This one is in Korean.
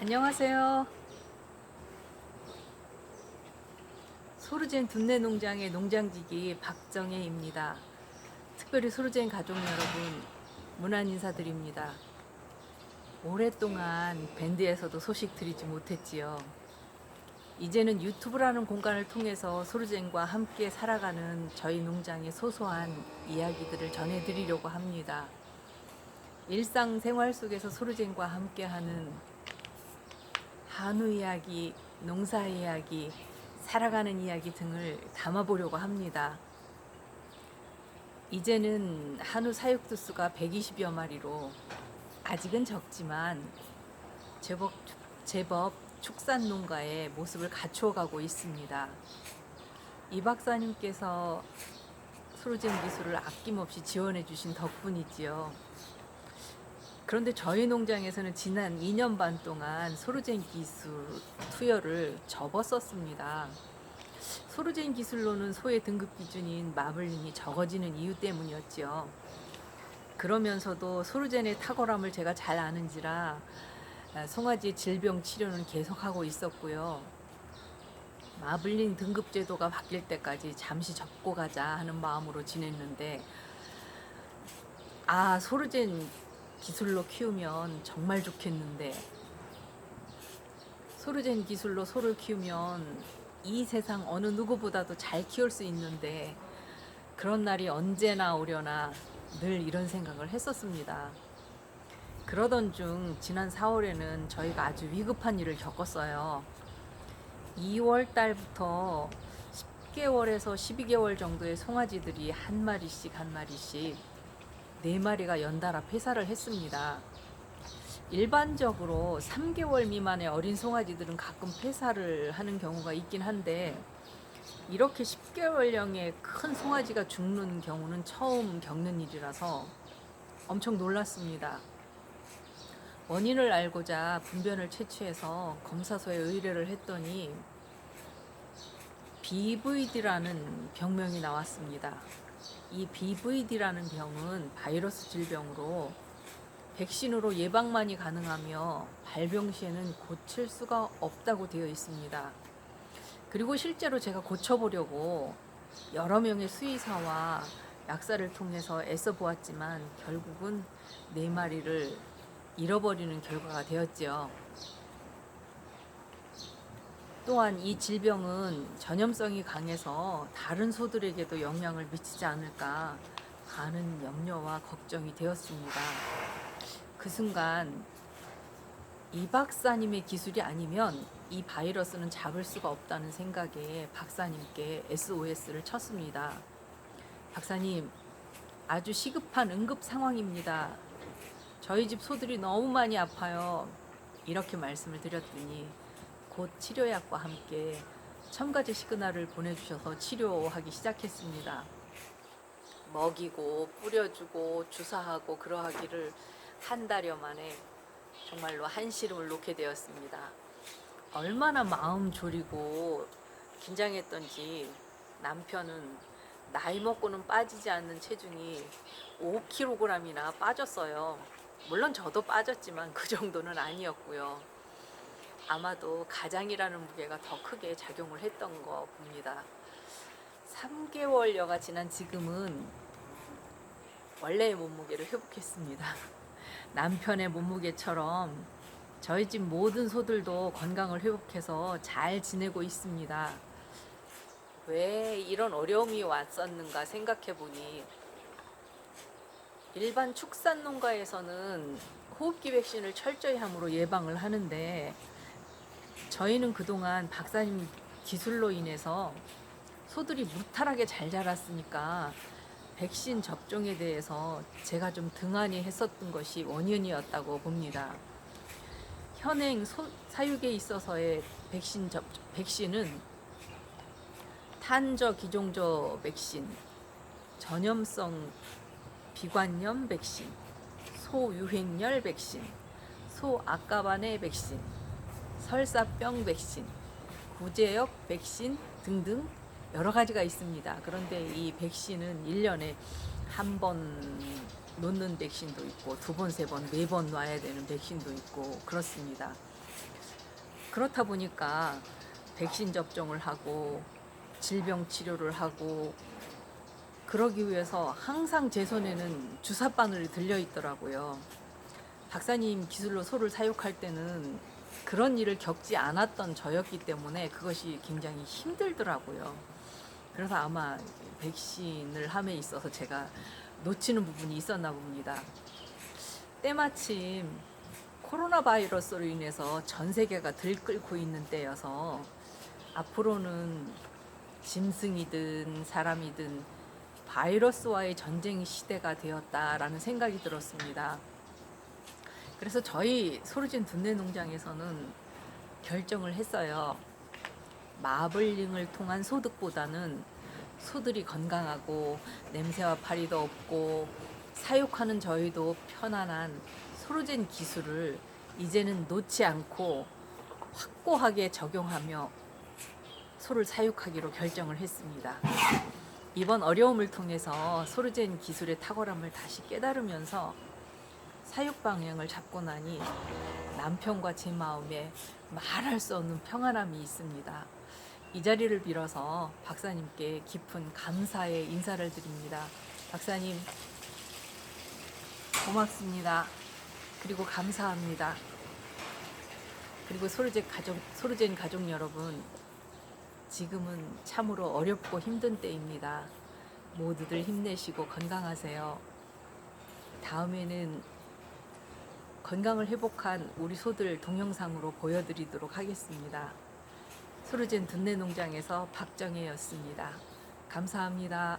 안녕하세요. 소르젠 둔내 농장의 농장지기 박정혜입니다. 특별히 소르젠 가족 여러분 문안 인사드립니다. 오랫동안 밴드에서도 소식 드리지 못했지요. 이제는 유튜브라는 공간을 통해서 소르젠과 함께 살아가는 저희 농장의 소소한 이야기들을 전해드리려고 합니다. 일상생활 속에서 소르젠과 함께하는 한우 이야기, 농사 이야기, 살아가는 이야기 등을 담아보려고 합니다. 이제는 한우 사육 두수가 120여 마리로 아직은 적지만 제법, 제법 축산 농가의 모습을 갖추어 가고 있습니다. 이 박사님께서 소르젠 기술을 아낌없이 지원해 주신 덕분이지요. 그런데 저희 농장에서는 지난 2년 반 동안 소르젠 기술 투여를 접었었습니다. 소르젠 기술로는 소의 등급 기준인 마블링이 적어지는 이유 때문이었지요. 그러면서도 소르젠의 탁월함을 제가 잘 아는지라 아, 송아지 질병 치료는 계속하고 있었고요. 마블링 등급 제도가 바뀔 때까지 잠시 접고 가자 하는 마음으로 지냈는데 아 소르젠 기술로 키우면 정말 좋겠는데 소르젠 기술로 소를 키우면 이 세상 어느 누구보다도 잘 키울 수 있는데 그런 날이 언제나 오려나 늘 이런 생각을 했었습니다. 그러던 중 지난 4월에는 저희가 아주 위급한 일을 겪었어요. 2월 달부터 10개월에서 12개월 정도의 송아지들이 한 마리씩 한 마리씩 네 마리가 연달아 폐사를 했습니다. 일반적으로 3개월 미만의 어린 송아지들은 가끔 폐사를 하는 경우가 있긴 한데 이렇게 10개월령의 큰 송아지가 죽는 경우는 처음 겪는 일이라서 엄청 놀랐습니다. 원인을 알고자 분변을 채취해서 검사소에 의뢰를 했더니 BVD라는 병명이 나왔습니다. 이 BVD라는 병은 바이러스 질병으로 백신으로 예방만이 가능하며 발병 시에는 고칠 수가 없다고 되어 있습니다. 그리고 실제로 제가 고쳐보려고 여러 명의 수의사와 약사를 통해서 애써 보았지만 결국은 네 마리를 잃어버리는 결과가 되었지요. 또한 이 질병은 전염성이 강해서 다른 소들에게도 영향을 미치지 않을까 하는 염려와 걱정이 되었습니다. 그 순간 이 박사님의 기술이 아니면 이 바이러스는 잡을 수가 없다는 생각에 박사님께 SOS를 쳤습니다. 박사님, 아주 시급한 응급 상황입니다. 저희 집 소들이 너무 많이 아파요. 이렇게 말씀을 드렸더니 곧 치료약과 함께 첨가제 시그널을 보내주셔서 치료하기 시작했습니다. 먹이고 뿌려주고 주사하고 그러하기를 한 달여 만에 정말로 한시름을 놓게 되었습니다. 얼마나 마음 졸이고 긴장했던지 남편은 나이 먹고는 빠지지 않는 체중이 5kg이나 빠졌어요. 물론 저도 빠졌지만 그 정도는 아니었고요. 아마도 가장이라는 무게가 더 크게 작용을 했던 거 봅니다. 3개월여가 지난 지금은 원래의 몸무게를 회복했습니다. 남편의 몸무게처럼 저희 집 모든 소들도 건강을 회복해서 잘 지내고 있습니다. 왜 이런 어려움이 왔었는가 생각해 보니 일반 축산 농가에서는 호흡기 백신을 철저히 함으로 예방을 하는데 저희는 그동안 박사님 기술로 인해서 소들이 무탈하게 잘 자랐으니까 백신 접종에 대해서 제가 좀 등한히 했었던 것이 원인이었다고 봅니다. 현행 소, 사육에 있어서의 백신 접 백신은 탄저 기종저 백신, 전염성 비관염 백신, 소유행열 백신, 소아까바네 백신, 설사병 백신, 구제역 백신 등등 여러 가지가 있습니다. 그런데 이 백신은 1년에 한 번 놓는 백신도 있고 두 번, 세 번, 네 번 놔야 되는 백신도 있고 그렇습니다. 그렇다 보니까 백신 접종을 하고 질병 치료를 하고 그러기 위해서 항상 제 손에는 주사 바늘이 들려 있더라고요. 박사님 기술로 소를 사육할 때는 그런 일을 겪지 않았던 저였기 때문에 그것이 굉장히 힘들더라고요. 그래서 아마 백신을 함에 있어서 제가 놓치는 부분이 있었나 봅니다. 때마침 코로나 바이러스로 인해서 전 세계가 들끓고 있는 때여서 앞으로는 짐승이든 사람이든 바이러스와의 전쟁 시대가 되었다라는 생각이 들었습니다. 그래서 저희 소르진 둔내 농장에서는 결정을 했어요. 마블링을 통한 소득보다는 소들이 건강하고 냄새와 파리도 없고 사육하는 저희도 편안한 소르젠 기술을 이제는 놓지 않고 확고하게 적용하며 소를 사육하기로 결정을 했습니다. 이번 어려움을 통해서 소르젠 기술의 탁월함을 다시 깨달으면서 사육 방향을 잡고 나니 남편과 제 마음에 말할 수 없는 평안함이 있습니다. 이 자리를 빌어서 박사님께 깊은 감사의 인사를 드립니다. 박사님, 고맙습니다. 그리고 감사합니다. 그리고 소르젠 가족, 소르젠 가족 여러분, 지금은 참으로 어렵고 힘든 때입니다. 모두들 힘내시고 건강하세요. 다음에는 건강을 회복한 우리 소들 동영상으로 보여드리도록 하겠습니다. 소르젠 둔내 농장에서 박정혜였습니다. 감사합니다.